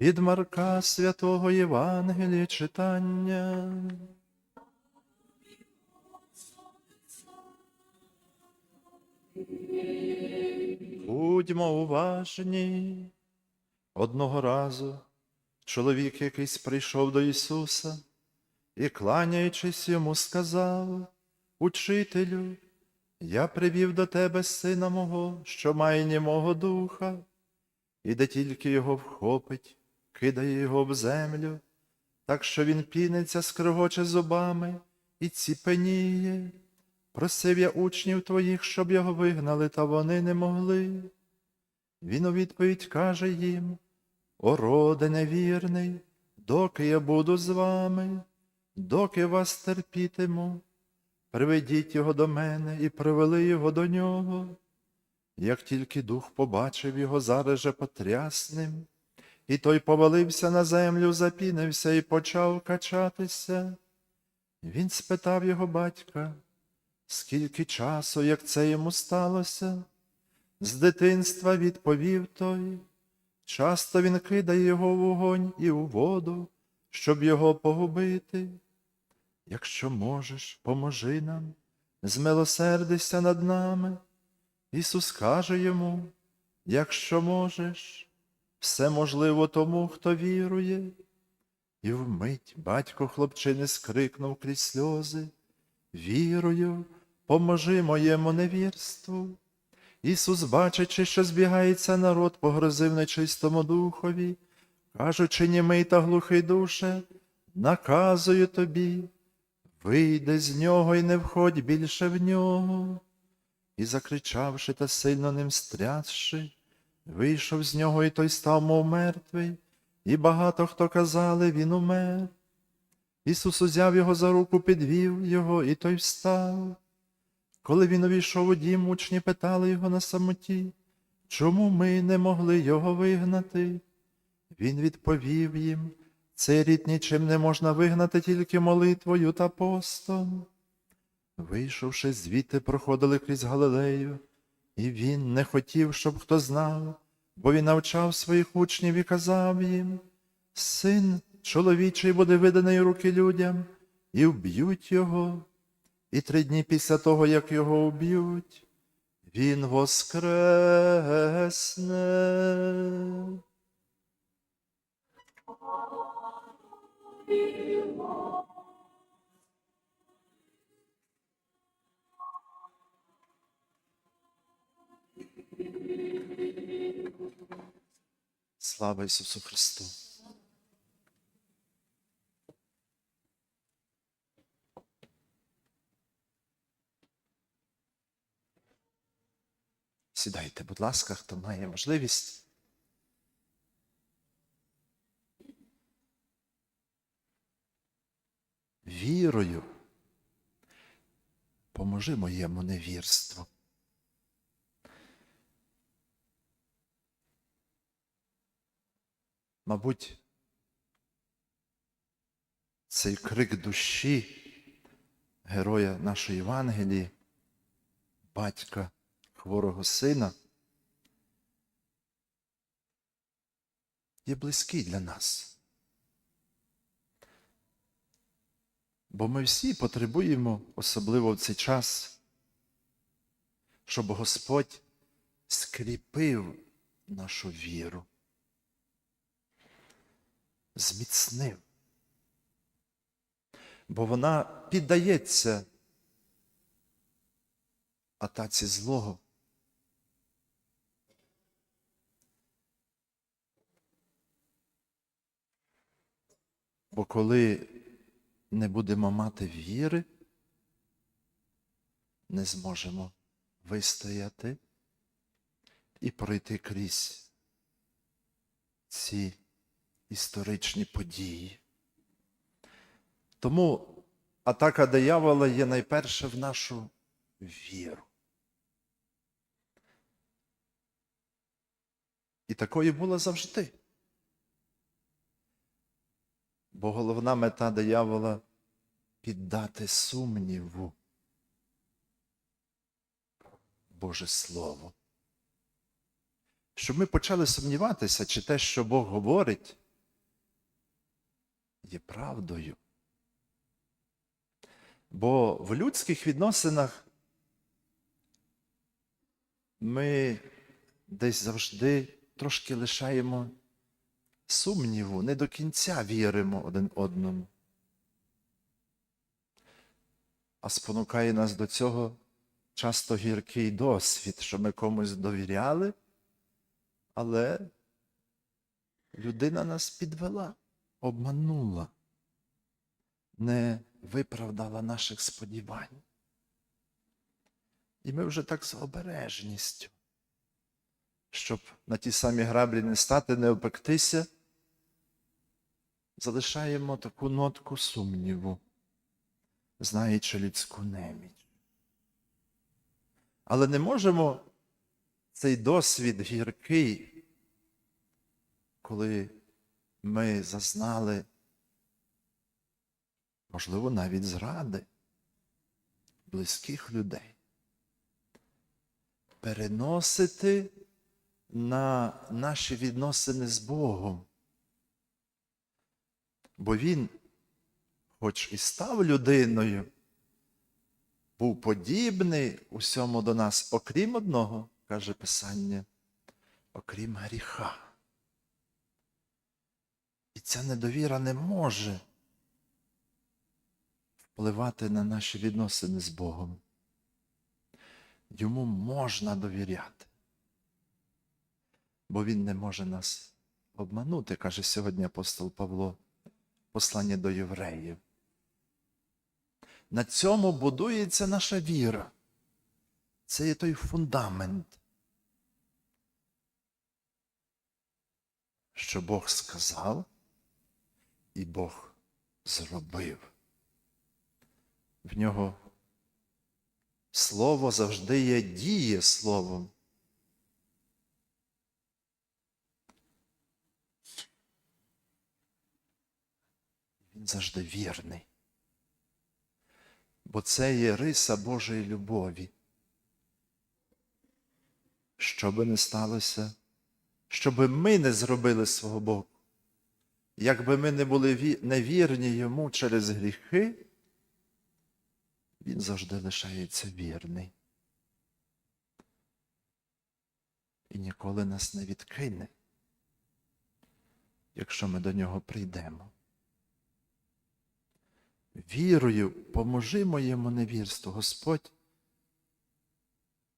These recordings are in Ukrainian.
Від Марка Святого Євангелія читання. Будьмо уважні. Одного разу чоловік якийсь прийшов до Ісуса і, кланяючись йому, сказав, Учителю, я привів до тебе сина мого, що має німого духа, і де тільки його вхопить, кидає його в землю, так що він піниться, скригоче зубами і ціпеніє. Просив я учнів твоїх, щоб його вигнали, та вони не могли. Він у відповідь каже їм, О, роде невірний, доки я буду з вами, доки вас терпітиму, приведіть його до мене і привели його до нього. Як тільки дух побачив його зараз же потрясним, і той повалився на землю, запінився і почав качатися. Він спитав його батька, скільки часу, як це йому сталося? З дитинства відповів той. Часто він кидає його в вогонь і у воду, щоб його погубити. Якщо можеш, поможи нам, змилосердися над нами. Ісус каже йому, якщо можеш, все можливо тому, хто вірує. І вмить батько хлопчини скрикнув крізь сльози. Вірую, поможи моєму невірству. Ісус, бачачи, що збігається народ, погрозив нечистому духові, кажучи, німий та глухий душе, наказую тобі, вийди з нього і не входь більше в нього. І, закричавши та сильно ним стрясши, вийшов з нього, і той став, мов мертвий, і багато хто казали, він умер. Ісус узяв його за руку, підвів його, і той встав. Коли він увійшов у дім, учні питали його на самоті, чому ми не могли його вигнати? Він відповів їм, цей рід нічим не можна вигнати тільки молитвою та постом. Вийшовши звідти, проходили крізь Галилею, і він не хотів, щоб хто знав, бо він навчав своїх учнів і казав їм, Син чоловічий буде виданий руки людям, і вб'ють його. І три дні після того, як його вб'ють, він воскресне. Слава Ісусу Христу! Сідайте, будь ласка, хто має можливість. Вірою, поможи моєму невірству. Мабуть, цей крик душі героя нашої Євангелії, батька хворого сина, є близький для нас. Бо ми всі потребуємо, особливо в цей час, щоб Господь скріпив нашу віру, зміцнив. Бо вона піддається атаці злого. Бо коли не будемо мати віри, не зможемо вистояти і пройти крізь ці історичні події. Тому атака диявола є найперше в нашу віру. І такою була завжди. Бо головна мета диявола піддати сумніву Боже Слово. Щоб ми почали сумніватися, чи те, що Бог говорить, є правдою. Бо в людських відносинах ми десь завжди трошки лишаємо сумніву, не до кінця віримо один одному. А спонукає нас до цього часто гіркий досвід, що ми комусь довіряли, але людина нас підвела, обманула, не виправдала наших сподівань. І ми вже так з обережністю, щоб на ті самі граблі не стати, не опектися, залишаємо таку нотку сумніву, знаючи людську неміч. Але не можемо цей досвід гіркий, коли ми зазнали, можливо, навіть зради близьких людей, переносити на наші відносини з Богом. Бо Він, хоч і став людиною, був подібний усьому до нас, окрім одного, каже Писання, окрім гріха. І ця недовіра не може впливати на наші відносини з Богом. Йому можна довіряти, бо Він не може нас обманути, каже сьогодні апостол Павло, послання до євреїв. На цьому будується наша віра. Це є той фундамент, що Бог сказав і Бог зробив. В нього слово завжди є діє словом. Він завжди вірний бо це є риса Божої любові. Що би не сталося, що би ми не зробили свого Богу, якби ми не були невірні йому через гріхи, він завжди лишається вірний. І ніколи нас не відкине, якщо ми до нього прийдемо. Вірою поможи моєму невірству, Господь,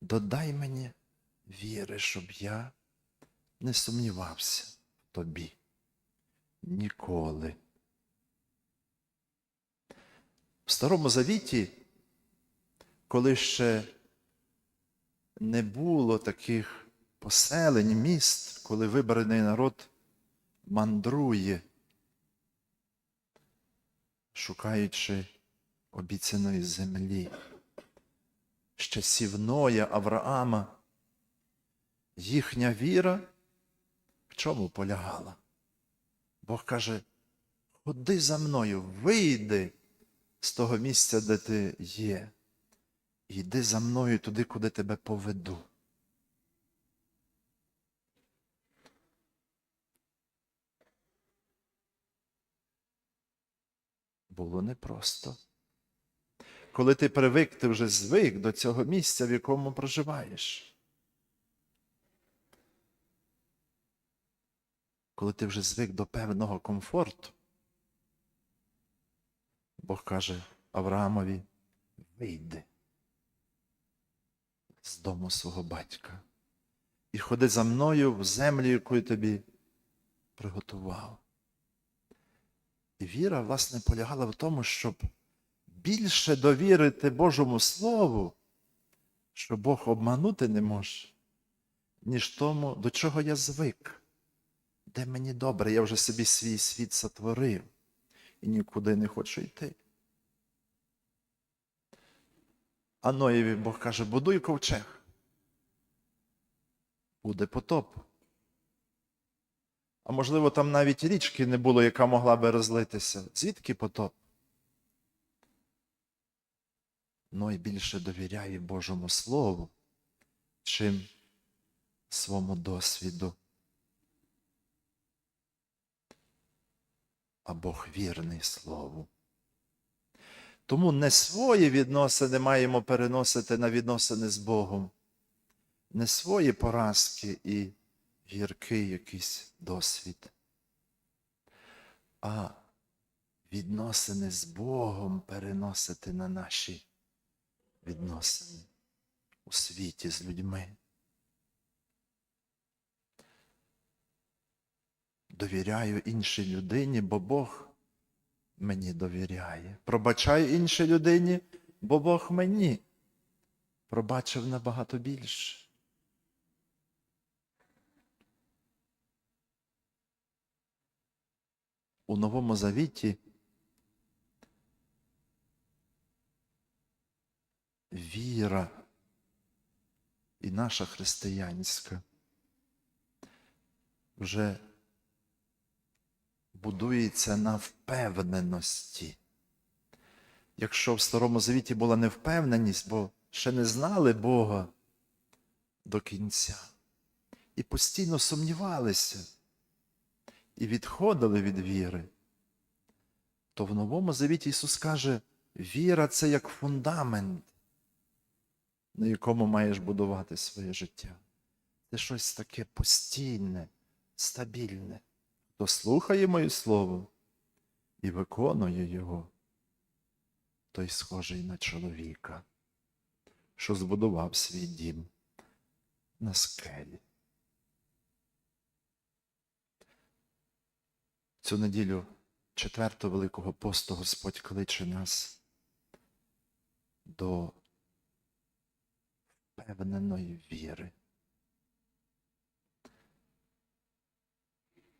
додай мені віри, щоб я не сумнівався в тобі ніколи. В Старому Завіті, коли ще не було таких поселень, міст, коли вибраний народ мандрує шукаючи обіцяної землі, з часів Авраама, їхня віра в чому полягала? Бог каже, ходи за мною, вийди з того місця, де ти є, і йди за мною туди, куди тебе поведу. було непросто. Коли ти привик, ти вже звик до цього місця, в якому проживаєш. Коли ти вже звик до певного комфорту, Бог каже Авраамові, вийди з дому свого батька і ходи за мною в землю, яку я тобі приготував. І віра, власне, полягала в тому, щоб більше довірити Божому Слову, що Бог обманути не може, ніж тому, до чого я звик, де мені добре, я вже собі свій світ сотворив і нікуди не хочу йти. А Ноєві Бог каже, будуй ковчег. Буде потоп. А можливо, там навіть річки не було, яка могла би розлитися. Звідки потоп? Ной більше довіряє Божому Слову, чим своєму досвіду. А Бог вірний Слову. Тому не свої відносини маємо переносити на відносини з Богом, не свої поразки і гіркий якийсь досвід, а відносини з Богом переносити на наші відносини у світі з людьми. Довіряю іншій людині, бо Бог мені довіряє. Пробачаю іншій людині, бо Бог мені пробачив набагато більше. У Новому Завіті віра і наша християнська вже будується на впевненості. Якщо в Старому Завіті була невпевненість, бо ще не знали Бога до кінця і постійно сумнівалися і відходили від віри, то в Новому Завіті Ісус каже, віра це як фундамент, на якому маєш будувати своє життя. Це щось таке постійне, стабільне. Хто слухає моє слово і виконує його, той схожий на чоловіка, що збудував свій дім на скелі. Цю неділю четвертого Великого посту Господь кличе нас до впевненої віри.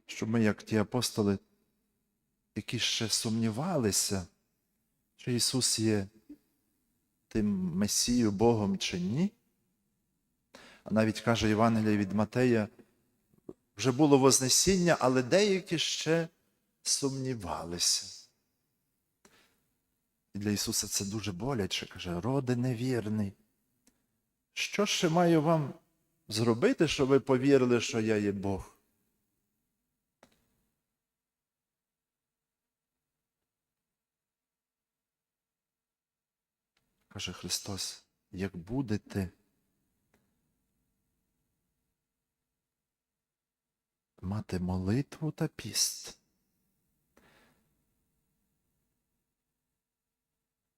Щоб ми, як ті апостоли, які ще сумнівалися, чи Ісус є тим Месією Богом чи ні. А навіть каже Євангелія від Матея, вже було Вознесіння, але деякі ще сумнівалися. І для Ісуса це дуже боляче, каже, роди невірний. Що ще маю вам зробити, щоб ви повірили, що я є Бог? Каже Христос, як будете мати молитву та піст,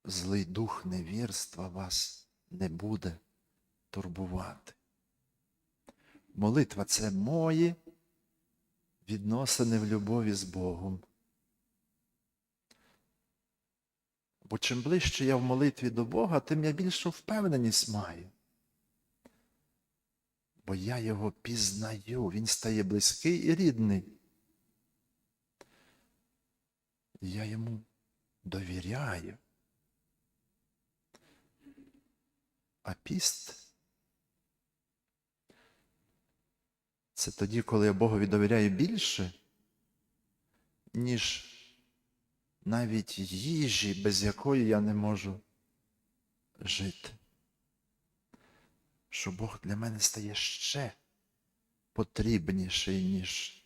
злий дух невірства вас не буде турбувати. Молитва це мої відносини в любові з Богом. Бо чим ближче я в молитві до Бога, тим я більшу впевненість маю. Бо я його пізнаю, він стає близький і рідний. Я йому довіряю. А піст це тоді, коли я Богові довіряю більше, ніж навіть їжі, без якої я не можу жити. Що Бог для мене стає ще потрібніший, ніж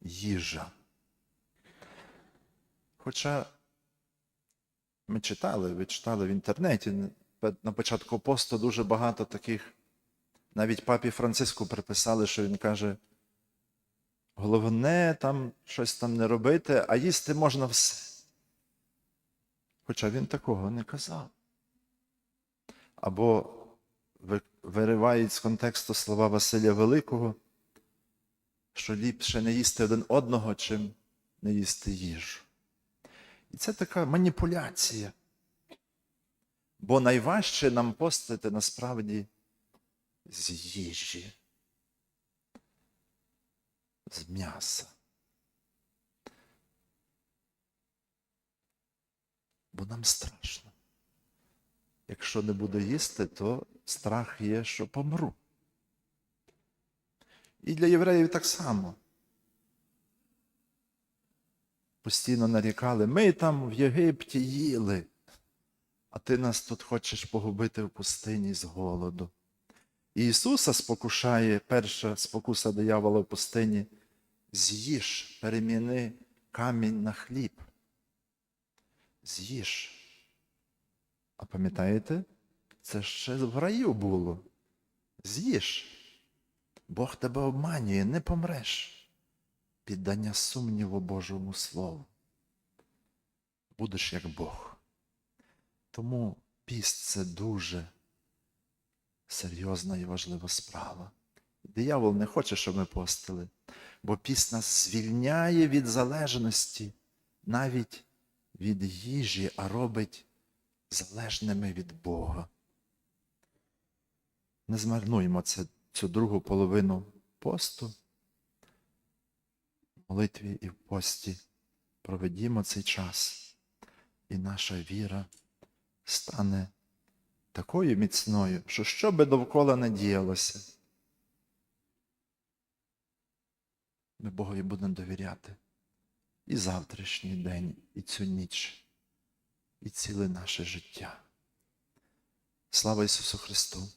їжа. Хоча ми читали, ви читали в інтернеті на початку посту дуже багато таких, навіть папі Франциску приписали, що він каже, Головне там щось там не робити, а їсти можна все. Хоча він такого не казав. Або виривають з контексту слова Василя Великого, що ліпше не їсти один одного, чим не їсти їжу. І це така маніпуляція. Бо найважче нам постити насправді з їжі з м'яса. Бо нам страшно. Якщо не буду їсти, то страх є, що помру. І для євреїв так само. Постійно нарікали, ми там в Єгипті їли, а ти нас тут хочеш погубити в пустині з голоду. Ісуса спокушає перша спокуса диявола в пустині. З'їж, переміни камінь на хліб. З'їж. А пам'ятаєте, це ще в раю було. З'їж. Бог тебе обманює, не помреш. Піддання сумніву Божому Слову. Будеш як Бог. Тому піст це дуже серйозна і важлива справа. Диявол не хоче, щоб ми постили, бо піст нас звільняє від залежності, навіть від їжі, а робить залежними від Бога. Не змарнуємо це, цю другу половину посту. В молитві і в пості проведімо цей час, і наша віра стане такою міцною, що що би довкола не діялося, ми Богові будемо довіряти і завтрашній день, і цю ніч, і ціле наше життя. Слава Ісусу Христу!